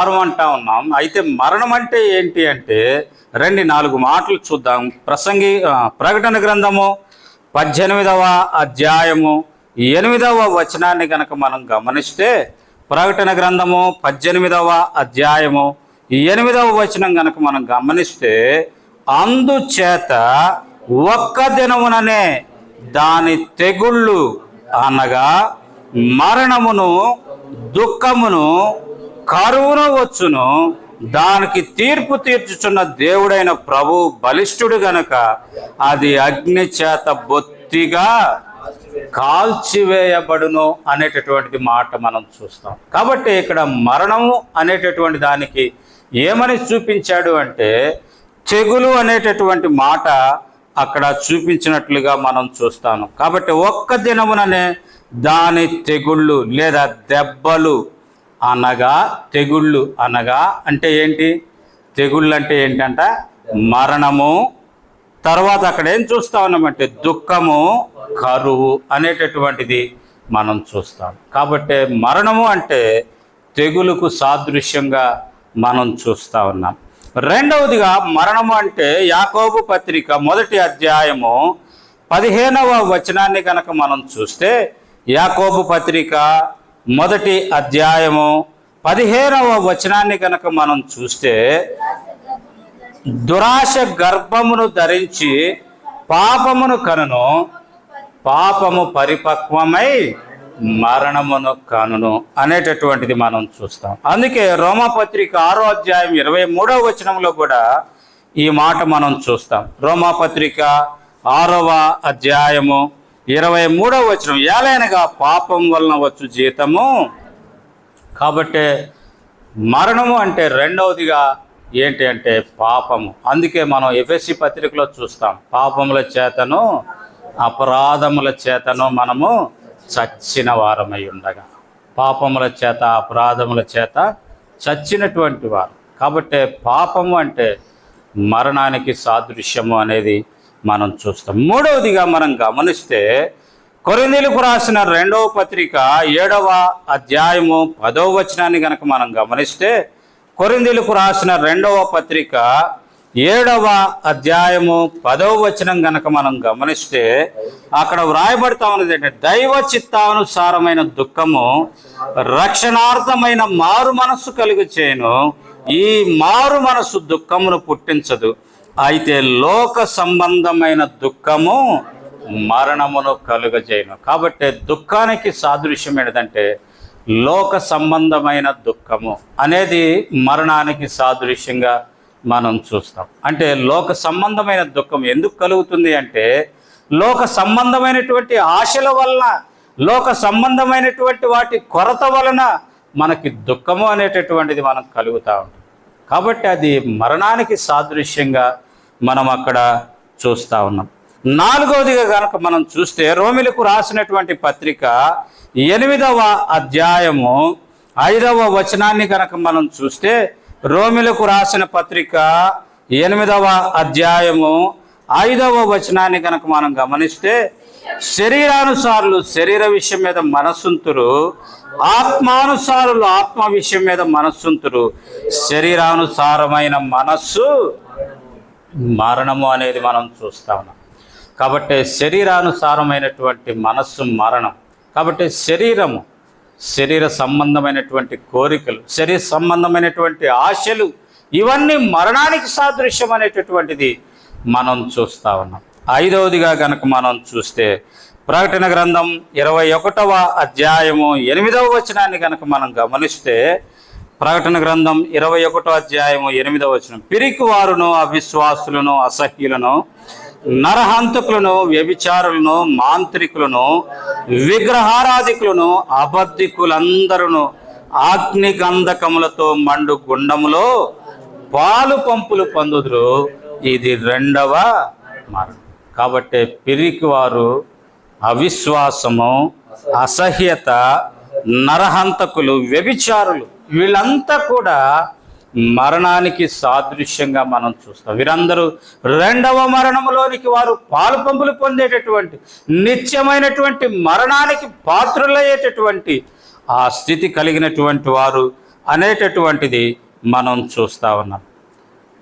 మరణం అంటా ఉన్నాం. అయితే మరణం అంటే ఏంటి అంటే రండి నాలుగు మాటలు చూద్దాం. ప్రసంగి ప్రకటన గ్రంథము పద్దెనిమిదవ అధ్యాయము ఎనిమిదవ వచనాన్ని గనక మనం గమనిస్తే ప్రకటన గ్రంథము పద్దెనిమిదవ అధ్యాయము ఎనిమిదవ వచనం గనక మనం గమనిస్తే అందుచేత ఒక్క దినముననే దాని తెగుళ్ళు అనగా మరణమును దుఃఖమును కరువును వచ్చును దానికి తీర్పు తీర్చుచున్న దేవుడైన ప్రభు బలిష్ఠుడు గనక అది అగ్ని చేత బొత్తిగా కాల్చివేయబడును అనేటటువంటి మాట మనం చూస్తాం. కాబట్టి ఇక్కడ మరణము అనేటటువంటి దానికి ఏమని చూపించాడు అంటే తెగులు అనేటటువంటి మాట అక్కడ చూపించినట్లుగా మనం చూస్తాను. కాబట్టి ఒక్క దినముననే దాని తెగుళ్ళు లేదా దెబ్బలు అనగా తెగుళ్ళు. అనగా అంటే ఏంటి? తెగుళ్ళు అంటే ఏంటంట? మరణము. తర్వాత అక్కడ ఏం చూస్తా ఉన్నామంటే దుఃఖము కరువు అనేటటువంటిది మనం చూస్తాం. కాబట్టి మరణము అంటే తెగులుకు సాదృశ్యంగా మనం చూస్తా ఉన్నాం. రెండవదిగా మరణము అంటే యాకోబు పత్రిక మొదటి అధ్యాయము పదిహేనవ వచనాన్ని కనుక మనం చూస్తే యాకోబు పత్రిక మొదటి అధ్యాయము పదిహేనవ వచనాన్ని కనుక మనం చూస్తే దురాశ గర్భమును ధరించి పాపమును కనును పాపము పరిపక్వమై మరణమును కనును అనేటటువంటిది మనం చూస్తాం. అందుకే రోమాపత్రిక ఆరో అధ్యాయం ఇరవై మూడవ వచనంలో కూడా ఈ మాట మనం చూస్తాం. రోమాపత్రిక ఆరవ అధ్యాయము ఇరవై మూడవ వచనం ఏలైనగా పాపం వలన వచ్చు జీతము. కాబట్టి మరణము అంటే రెండవదిగా ఏంటి అంటే పాపము. అందుకే మనం ఎఫ్ఎస్సి పత్రికలో చూస్తాం పాపముల చేతను అపరాధముల చేతను మనము చచ్చిన వారమై ఉండగా. పాపముల చేత అపరాధముల చేత చచ్చినటువంటి వారు. కాబట్టి పాపము అంటే మరణానికి సాదృశ్యము అనేది మనం చూస్తాం. మూడవదిగా మనం గమనిస్తే కొరిందీలకు రాసిన రెండవ పత్రిక ఏడవ అధ్యాయము పదవ వచనాన్ని గనక మనం గమనిస్తే కొరిందీలకు రాసిన రెండవ పత్రిక ఏడవ అధ్యాయము పదవ వచనం గనక మనం గమనిస్తే అక్కడ వ్రాయబడతా ఉన్నది ఏంటంటే దైవ చిత్తానుసారమైన దుఃఖము రక్షణార్థమైన మారు మనస్సు కలుగు చేయను. ఈ మారు మనస్సు దుఃఖమును పుట్టించదు. అయితే లోక సంబంధమైన దుఃఖము మరణమును కలుగజేయను. కాబట్టి దుఃఖానికి సాదృశ్యం ఏంటంటే లోక సంబంధమైన దుఃఖము అనేది మరణానికి సాదృశ్యంగా మనం చూస్తాం. అంటే లోక సంబంధమైన దుఃఖం ఎందుకు కలుగుతుంది అంటే లోక సంబంధమైనటువంటి ఆశల వలన లోక సంబంధమైనటువంటి వాటి కొరత వలన మనకి దుఃఖము అనేటటువంటిది మనం కలుగుతూ ఉంటాం. కాబట్టి అది మరణానికి సాదృశ్యంగా మనం అక్కడ చూస్తూ ఉన్నాం. నాలుగవదిగా కనుక మనం చూస్తే రోమిలకు రాసినటువంటి పత్రిక ఎనిమిదవ అధ్యాయము ఐదవ వచనాన్ని కనుక మనం చూస్తే రోమిలకు రాసిన పత్రిక ఎనిమిదవ అధ్యాయము ఐదవ వచనాన్ని కనుక మనం గమనిస్తే శరీరానుసారులు శరీర విషయం మీద మనస్సుంతురు ఆత్మానుసారులు ఆత్మ విషయం మీద మనస్సుంతురు. శరీరానుసారమైన మనస్సు మరణము అనేది మనం చూస్తా ఉన్నాం. కాబట్టి శరీరానుసారమైనటువంటి మనస్సు మరణం. కాబట్టి శరీరము శరీర సంబంధమైనటువంటి కోరికలు శరీర సంబంధమైనటువంటి ఆశలు ఇవన్నీ మరణానికి సాదృశ్యం అనేటటువంటిది మనం చూస్తా ఉన్నాం. ఐదవదిగా గనక మనం చూస్తే ప్రకటన గ్రంథం ఇరవై ఒకటవ అధ్యాయము ఎనిమిదవ వచనాన్ని గనక మనం గమనిస్తే ప్రకటన గ్రంథం ఇరవై ఒకటో అధ్యాయము ఎనిమిదవ వచనం. పిరికి వారును అవిశ్వాసులను అసహ్యులను నరహంతకులను వ్యభిచారులను మాంత్రికులను విగ్రహారాధికులను అబద్ధికులందరూ అగ్ని గంధకములతో మండు గుండములో పాలు పంపులు పొందుదురు. ఇది రెండవ మార్గం. కాబట్టి పిరికి వారు అవిశ్వాసము అసహ్యత నరహంతకులు వ్యభిచారులు వీళ్ళంతా కూడా మరణానికి సాదృశ్యంగా మనం చూస్తాం. వీరందరూ రెండవ మరణములోనికి వారు పాలు పంపులు పొందేటటువంటి నిత్యమైనటువంటి మరణానికి పాత్రులయ్యేటటువంటి ఆ స్థితి కలిగినటువంటి వారు అనేటటువంటిది మనం చూస్తా ఉన్నాం.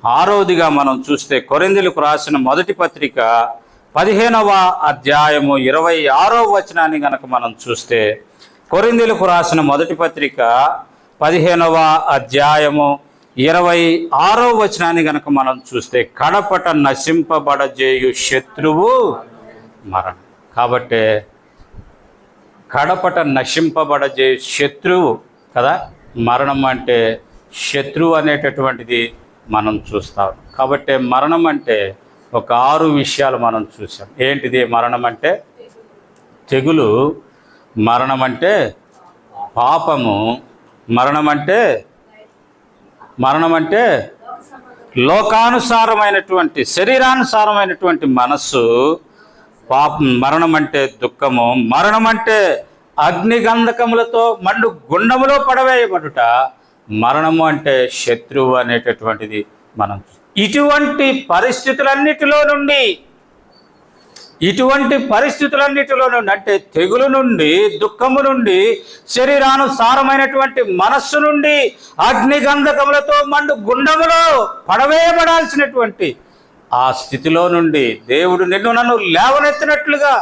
ఆరోదిగా మనం చూస్తే కొరిందులకు రాసిన మొదటి పత్రిక పదిహేనవ అధ్యాయము ఇరవై ఆరో వచనాన్ని గనక మనం చూస్తే కొరిందులకు రాసిన మొదటి పత్రిక పదిహేనవ అధ్యాయము ఇరవై ఆరో వచనాన్ని గనక మనం చూస్తే కడపట నశింపబడజేయు శత్రువు మరణం. కాబట్టి కడపట నశింపబడజే శత్రువు కదా? మరణం అంటే శత్రువు అనేటటువంటిది మనం చూస్తాం. కాబట్టి మరణం అంటే ఒక ఆరు విషయాలు మనం చూసాం. ఏంటిది మరణం అంటే? తెగులు మరణం అంటే పాపము మరణం అంటే మరణం అంటే లోకానుసారమైనటువంటి శరీరానుసారమైనటువంటి మనస్సు పాపం మరణం అంటే దుఃఖము మరణం అంటే అగ్నిగంధకములతో మండు గుండములో పడవేయబడుట మరణము అంటే శత్రువు అనేటటువంటిది మనం ఇటువంటి పరిస్థితులన్నిటిలో నుండి ఇటువంటి పరిస్థితులన్నిటిలో నుండి అంటే తెగులు నుండి దుఃఖము నుండి శరీరానుసారమైనటువంటి మనస్సు నుండి అగ్నిగంధకములతో మండు గుండములో పడవేయబడాల్సినటువంటి ఆ స్థితిలో నుండి దేవుడు నిన్ను నన్ను లేవనెత్తినట్లుగా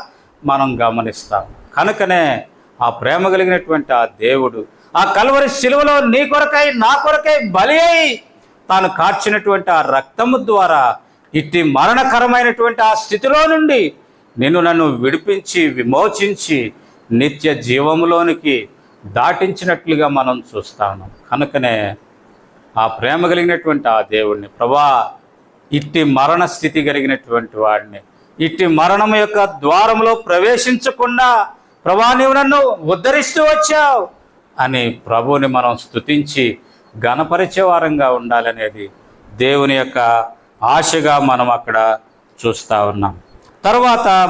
మనం గమనిస్తాం. కనుకనే ఆ ప్రేమ కలిగినటువంటి ఆ దేవుడు ఆ కలువరి శిలువలో నీ కొరకై నా కొరకై బలి అయి తాను కార్చినటువంటి ఆ రక్తము ద్వారా ఇట్టి మరణకరమైనటువంటి ఆ స్థితిలో నుండి నిన్ను నన్ను విడిపించి విమోచించి నిత్య జీవములోనికి దాటించినట్లుగా మనం చూస్తాను కనుకనే ఆ ప్రేమ కలిగినటువంటి ఆ దేవుణ్ణి ప్రభా ఇట్టి మరణ స్థితి కలిగినటువంటి వాడిని ఇట్టి మరణం యొక్క ద్వారంలో ప్రవేశించకుండా ప్రభా నీవు నన్ను ఉద్ధరిస్తూ వచ్చావు అని ప్రభువుని మనం స్తుతించి గణపరిచే వారంగా ఉండాలనేది దేవుని యొక్క ఆశగా మనం అక్కడ చూస్తా ఉన్నాం. తర్వాత